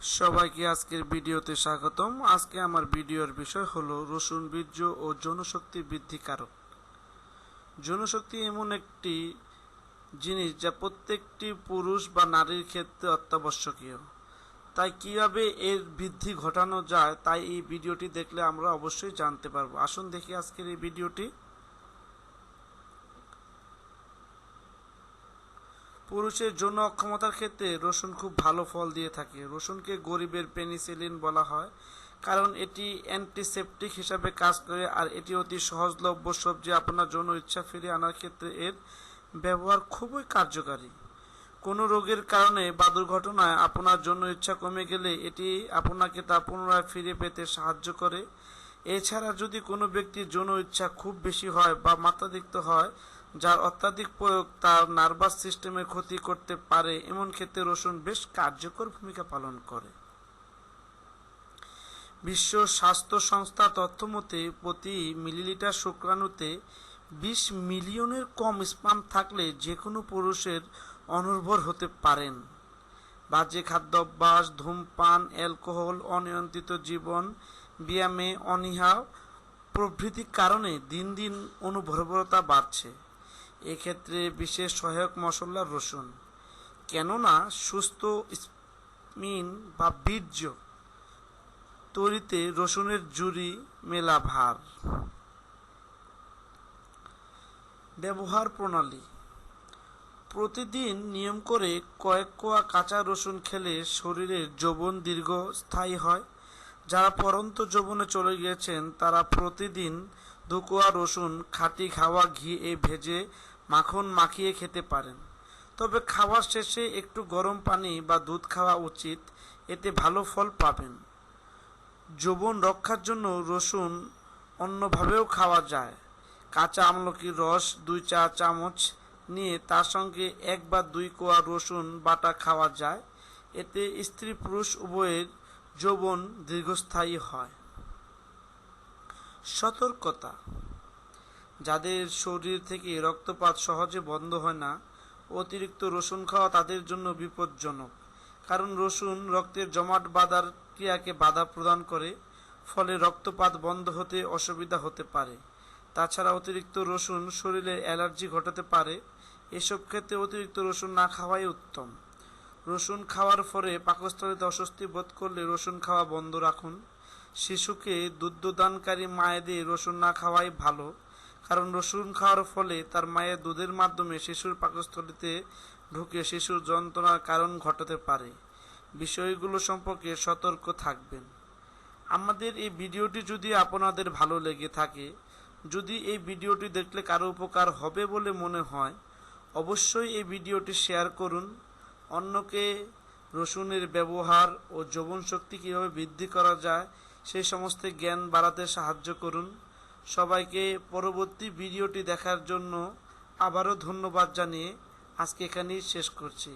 সবাইকে আজকের ভিডিওতে স্বাগতম। আজকে আমার ভিডিওর বিষয় হলো রসুন বীর্য ও যৌনশক্তি বৃদ্ধি কারক। যৌনশক্তি এমন একটি জিনিস যা প্রত্যেকটি পুরুষ বা নারীর ক্ষেত্রে অত্যাবশ্যকীয়। তাই কীভাবে এর বৃদ্ধি ঘটানো যায়, তাই এই ভিডিওটি দেখলে আমরা অবশ্যই জানতে পারব। আসুন দেখি আজকের এই ভিডিওটি। পুরুষের যৌন অক্ষমতার ক্ষেত্রে রসুন খুব ভালো ফল দিয়ে থাকে। রসুনকে গরিবের পেনিসিলিন বলা হয়, কারণ এটি অ্যান্টিসেপটিক হিসাবে কাজ করে আর এটি অতি সহজলভ্য সবজি আপনার যৌন ইচ্ছা ফিরিয়ে আনার ক্ষেত্রে এর ব্যবহার খুবই কার্যকারী। কোনো রোগের কারণে বা দুর্ঘটনায় আপনার জন্য ইচ্ছা কমে গেলে এটি আপনাকে তা পুনরায় ফিরে পেতে সাহায্য করে। এছাড়া যদি কোনো ব্যক্তির যৌন ইচ্ছা খুব বেশি হয় বা মাত্রাতিরিক্ত হয় যার অত্যাধিক প্রয়োগ তার নার্ভাস সিস্টেমে ক্ষতি করতে পারে, এমন ক্ষেত্রে রসুন বেশ কার্যকর ভূমিকা পালন করে। বিশ্ব স্বাস্থ্য সংস্থা তথ্য মতে প্রতি মিলিলিটার শুক্রাণুতে বিশ মিলিয়নের কম স্পাম থাকলে যে কোনো পুরুষের অনির্ভর হতে পারেন। বাজে খাদ্যাভ্যাস ধূমপান, অ্যালকোহল, অনিয়ন্ত্রিত জীবন, ব্যায়ামে অনীহা প্রভৃতির কারণে দিন দিন অনুভরবরতা বাড়ছে। এক্ষেত্রে বিশেষ সহায়ক মশলা রসুন। কেননা সুস্থ স্মিন বা বীর্য তৈরিতে রসুনের জুড়ি মেলা ভার। ব্যবহার প্রণালী। প্রতিদিন নিয়ম করে কয়েক কোয়া কাঁচা রসুন খেলে শরীরের যৌবন দীর্ঘস্থায়ী হয়। যারা পরন্ত যৌবনে চলে গিয়েছেন, তারা প্রতিদিন দুকোয়া রসুন খাঁটি খাওয়া ঘি এ ভেজে মাখন মাখিয়ে খেতে পারেন। তবে খাওয়ার শেষে একটু গরম পানি বা দুধ খাওয়া উচিত, এতে ভালো ফল পাবেন। যৌবন রক্ষার জন্য রসুন অন্যভাবেও খাওয়া যায়। কাঁচা আমলকির রস দুই চা চামচ নিয়ে তার সঙ্গে এক বা দুই কোয়া রসুন বাটা খাওয়া যায়। এতে স্ত্রী পুরুষ উভয়ের যৌবন দীর্ঘস্থায়ী হয়। সতর্কতা। যাদের শরীর থেকে রক্তপাত সহজে বন্ধ হয় না, অতিরিক্ত রসুন খাওয়া তাদের জন্য বিপজ্জনক। কারণ রসুন রক্তের জমাট বাঁধার ক্রিয়াকে বাধা প্রদান করে, ফলে রক্তপাত বন্ধ হতে অসুবিধা হতে পারে। তাছাড়া অতিরিক্ত রসুন শরীরে অ্যালার্জি ঘটাতে পারে, এসব ক্ষেত্রে অতিরিক্ত রসুন না খাওয়াই উত্তম। রসুন খাওয়ার পরে পাকস্থলীতে অস্বস্তি বোধ করলে রসুন খাওয়া বন্ধ রাখুন। শিশুকে দুগ্ধদানকারী মায়েদের রসুন না খাওয়াই ভালো। কারণ রসুন খাওয়ার ফলে তার মায়ের দুধের মাধ্যমে শিশুর পাকস্থলীতে ঢুকে শিশুর যন্ত্রণার কারণ ঘটাতে পারে। বিষয়গুলো সম্পর্কে সতর্ক থাকবেন। আমাদের এই ভিডিওটি যদি আপনাদের ভালো লেগে থাকে, যদি এই ভিডিওটি দেখলে কারও উপকার হবে বলে মনে হয়, অবশ্যই এই ভিডিওটি শেয়ার করুন। অন্যকে রসুনের ব্যবহার ও যৌবন শক্তি কীভাবে বৃদ্ধি করা যায়, সেই সমস্ত জ্ঞান বাড়াতে সাহায্য করুন। সবাইকে পরবর্তী ভিডিওটি দেখার জন্য আবারও ধন্যবাদ জানিয়ে আজকে এখানেই শেষ করছি।